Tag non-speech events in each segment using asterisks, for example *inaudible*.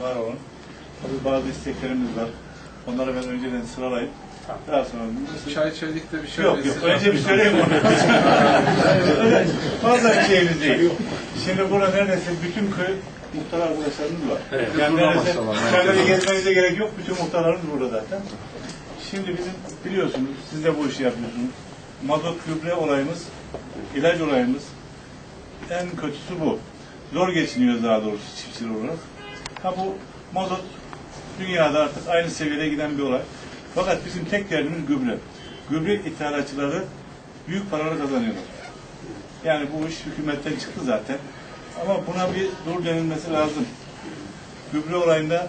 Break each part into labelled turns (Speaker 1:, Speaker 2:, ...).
Speaker 1: Var olun. Tabii bazı isteklerimiz var. Onları ben önceden sıralayıp daha sonra
Speaker 2: Çay içerik de bir şey
Speaker 1: Yok yok önce bir söyleyeyim onu. Öyle *laughs* Fazla bir şeyimiz değil. Şimdi burada neredeyse bütün köy muhtar arkadaşlarımız var. yani neredeyse çayları gezmenize gerek yok. Bütün muhtarlarımız burada zaten. Şimdi bizim biliyorsunuz siz de bu işi yapıyorsunuz. Mazot gübre olayımız, ilaç olayımız en kötüsü bu. Zor geçiniyoruz daha doğrusu çiftçiler olarak. Ha bu mazot dünyada artık aynı seviyede giden bir olay. Fakat bizim tek derdimiz gübre. Gübre ithalatçıları büyük paralar kazanıyorlar. Yani bu iş hükümetten çıktı zaten. Ama buna bir dur denilmesi lazım. Gübre olayında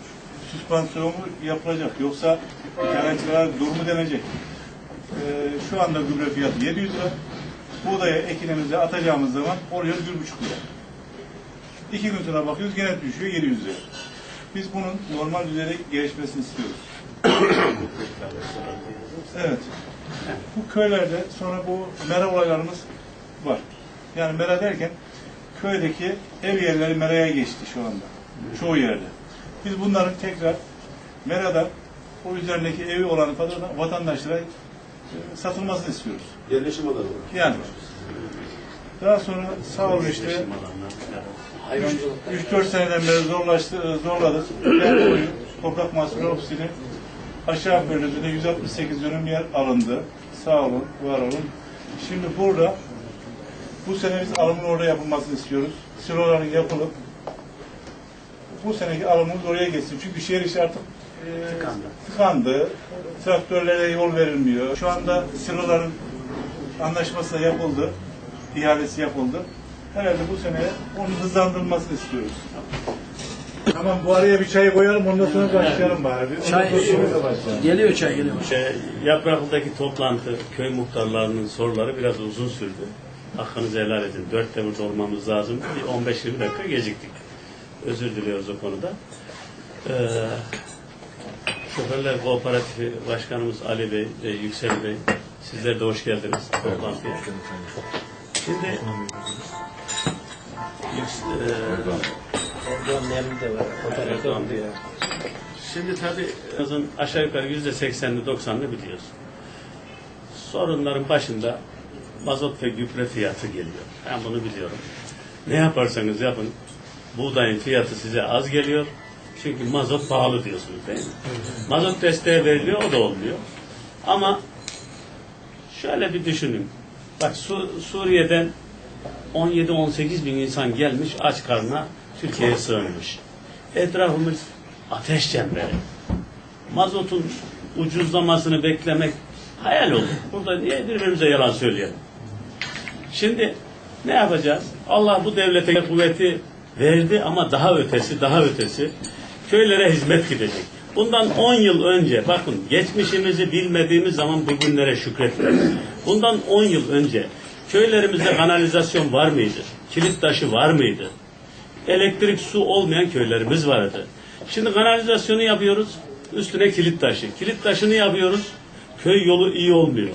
Speaker 1: süspansiyonu yapılacak. Yoksa ithalatçılara dur mu denecek? Ee, şu anda gübre fiyatı 700 lira. Buğdaya ekinimize atacağımız zaman oluyor 1,5 lira. İki gün sonra bakıyoruz gene düşüyor 700 lira. Biz bunun normal düzeyde gelişmesini istiyoruz. Evet. Bu köylerde sonra bu mera olaylarımız var. Yani mera derken köydeki ev yerleri meraya geçti şu anda. Çoğu yerde. Biz bunların tekrar merada o üzerindeki evi olan falan vatandaşlara e, satılmasını istiyoruz.
Speaker 3: Yerleşim alanı.
Speaker 1: Yani daha sonra sağ olun işte 3-4 seneden beri zorlaştı, zorladık. Toprak mahsulü ofisini aşağı bölümünde 168 dönüm yer alındı. Sağ olun, var olun. Şimdi burada bu sene biz alımın orada yapılmasını istiyoruz. Siloların yapılıp bu seneki alımımız oraya geçsin. Çünkü şehir içi artık e, tıkandı. Traktörlere yol verilmiyor. Şu anda siloların anlaşması da yapıldı. İhalesi yapıldı. Herhalde bu sene onun hızlandırılmasını istiyoruz. Tamam bu araya bir çayı koyalım ondan sonra başlayalım bari. Bir-
Speaker 4: Çay geliyor çay geliyor.
Speaker 5: E, Yapraklı'daki toplantı, köy muhtarlarının soruları biraz uzun sürdü. Hakkınızı helal edin. Dörtte burada olmamız lazım. Bir 15-20 dakika geciktik. Özür diliyoruz o konuda. Ee, Şoförler Kooperatifi Başkanımız Ali Bey ve Yüksel Bey, sizler de hoş geldiniz toplantıya. Şimdi e, Erdoğan Bey. Şimdi tabii aşağı yukarı yüzde seksenli doksanlı biliyoruz. Sorunların başında mazot ve gübre fiyatı geliyor. Ben bunu biliyorum. Ne yaparsanız yapın buğdayın fiyatı size az geliyor. Çünkü mazot pahalı diyorsunuz değil mi? Mazot desteği veriliyor o da olmuyor. Ama şöyle bir düşünün. Bak Su- Suriye'den 17-18 bin insan gelmiş aç karnına Türkiye'ye sığınmış. Etrafımız ateş çemberi. Mazotun ucuzlamasını beklemek hayal olur. Burada niye birbirimize yalan söyleyelim? Şimdi ne yapacağız? Allah bu devlete kuvveti verdi ama daha ötesi, daha ötesi köylere hizmet gidecek. Bundan 10 yıl önce, bakın geçmişimizi bilmediğimiz zaman bugünlere şükretmek. Bundan 10 yıl önce köylerimizde kanalizasyon var mıydı? Kilit taşı var mıydı? Elektrik, su olmayan köylerimiz vardı. Şimdi kanalizasyonu yapıyoruz, üstüne kilit taşı. Kilit taşını yapıyoruz, köy yolu iyi olmuyor.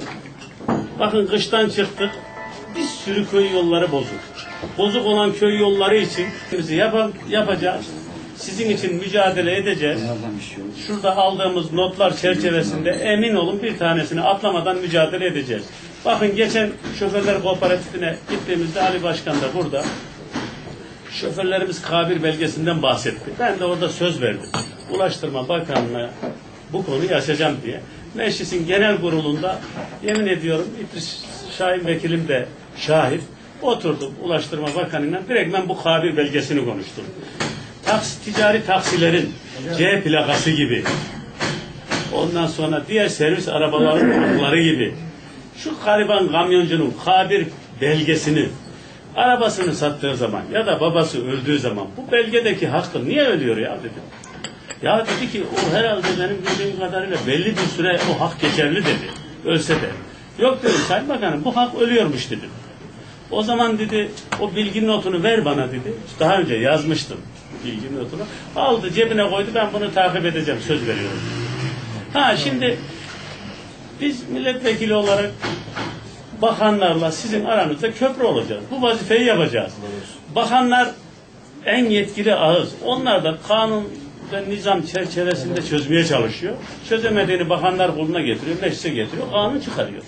Speaker 5: Bakın kıştan çıktık, sürü köy yolları bozuk. Bozuk olan köy yolları için bizi yap yapacağız. Sizin için mücadele edeceğiz. Şurada aldığımız notlar çerçevesinde emin olun bir tanesini atlamadan mücadele edeceğiz. Bakın geçen şoförler kooperatifine gittiğimizde Ali Başkan da burada. Şoförlerimiz kabir belgesinden bahsetti. Ben de orada söz verdim. Ulaştırma Bakanlığı'na bu konuyu açacağım diye. Meclisin genel kurulunda yemin ediyorum İdris Şahin Vekilim de şahit. Oturdum Ulaştırma Bakanı'yla direkt ben bu kabir belgesini konuştum. Taksi, ticari taksilerin C plakası gibi ondan sonra diğer servis arabaların *clears throat* hakları gibi şu gariban kamyoncunun kabir belgesini arabasını sattığı zaman ya da babası öldüğü zaman bu belgedeki hakkı niye ölüyor ya dedim. Ya dedi ki o herhalde benim bildiğim kadarıyla belli bir süre o hak geçerli dedi. Ölse de. Yok dedim Sayın Bakanım bu hak ölüyormuş dedim. O zaman dedi o bilgi notunu ver bana dedi. Daha önce yazmıştım. bilgi notunu. Aldı cebine koydu ben bunu takip edeceğim söz veriyorum. Ha şimdi biz milletvekili olarak bakanlarla sizin aranızda köprü olacağız. Bu vazifeyi yapacağız. Bakanlar en yetkili ağız. Onlar da kanun ve nizam çerçevesinde çözmeye çalışıyor. Çözemediğini bakanlar koluna getiriyor, meclise getiriyor, kanun çıkarıyor.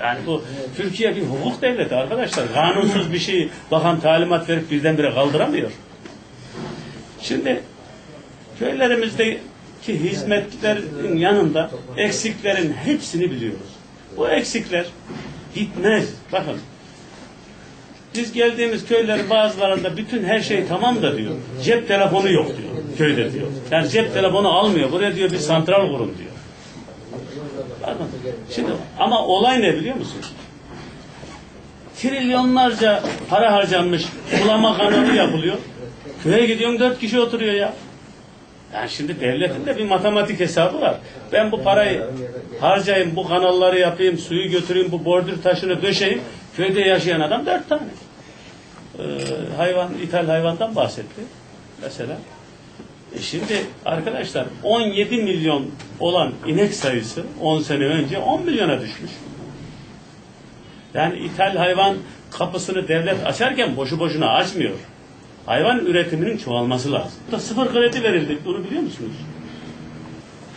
Speaker 5: Yani bu Türkiye bir hukuk devleti arkadaşlar. Kanunsuz bir şey bakan talimat verip birdenbire kaldıramıyor. Şimdi köylerimizdeki hizmetlerin yanında eksiklerin hepsini biliyoruz. Bu eksikler gitmez. Bakın biz geldiğimiz köylerin bazılarında bütün her şey tamam da diyor. Cep telefonu yok diyor. Köyde diyor. Yani cep telefonu almıyor. Buraya diyor bir santral kurun diyor. Bakın. Şimdi ama olay ne biliyor musun? Trilyonlarca para harcanmış sulama kanalı yapılıyor. Köye gidiyorsun dört kişi oturuyor ya. Yani şimdi devletin de bir matematik hesabı var. Ben bu parayı harcayayım, bu kanalları yapayım, suyu götüreyim, bu bordür taşını döşeyim. Köyde yaşayan adam dört tane. Ee, hayvan, ithal hayvandan bahsetti mesela. E şimdi arkadaşlar 17 milyon olan inek sayısı 10 sene önce 10 milyona düşmüş. Yani ithal hayvan kapısını devlet açarken boşu boşuna açmıyor. Hayvan üretiminin çoğalması lazım. Da sıfır kredi verildi. Bunu biliyor musunuz?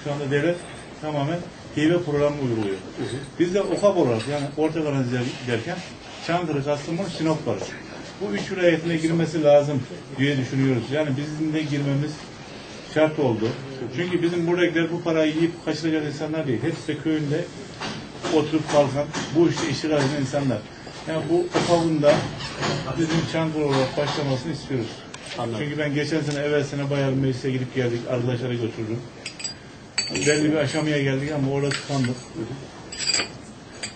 Speaker 1: Şu anda devlet tamamen hibe programı uyguluyor. Biz de OKAP olarak yani Orta Karadeniz derken Çankırı, Kastamonu, Sinop var. Bu üç vilayetine girmesi lazım diye düşünüyoruz. Yani bizim de girmemiz şart oldu. Çünkü bizim buradakiler bu parayı yiyip kaçıracak insanlar değil. Hepsi de köyünde oturup kalkan, bu işte işi eden insanlar. Yani bu OKAP'ın da bizim Çankırı olarak başlamasını istiyoruz.
Speaker 5: Anladım.
Speaker 1: Çünkü ben geçen sene, evvel sene bayağı meclise gidip geldik, arkadaşlara götürdüm. Belli bir aşamaya geldik ama orada tıkandık.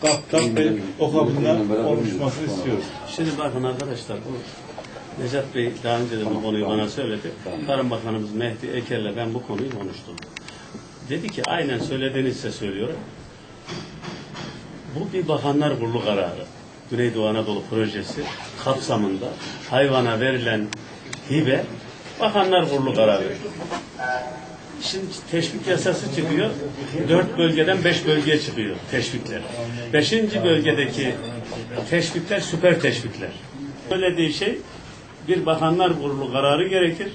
Speaker 1: Kaptan ve o kapında oluşmasını istiyoruz.
Speaker 5: Şimdi bakın arkadaşlar bu Necat Bey daha önce de bu konuyu bana söyledi. Tarım Bakanımız Mehdi Eker'le ben bu konuyu konuştum. Dedi ki aynen söylediğinizse söylüyorum. Bu bir Bakanlar Kurulu kararı. Güneydoğu Anadolu projesi kapsamında hayvana verilen hibe Bakanlar Kurulu kararı. Şimdi teşvik yasası çıkıyor. Dört bölgeden beş bölgeye çıkıyor teşvikler. Beşinci bölgedeki teşvikler süper teşvikler. Söylediği şey bir bakanlar kurulu kararı gerekir.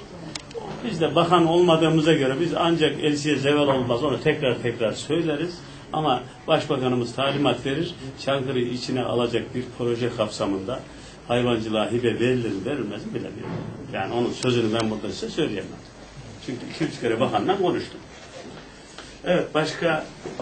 Speaker 5: Biz de bakan olmadığımıza göre biz ancak elsiye zeval olmaz onu tekrar tekrar söyleriz. Ama başbakanımız talimat verir. Çankırı içine alacak bir proje kapsamında hayvancılığa hibe verilir verilmez mi bilemiyorum. Yani onun sözünü ben burada size söyleyemem. Çünkü iki üç kere bakanla konuştum. Evet başka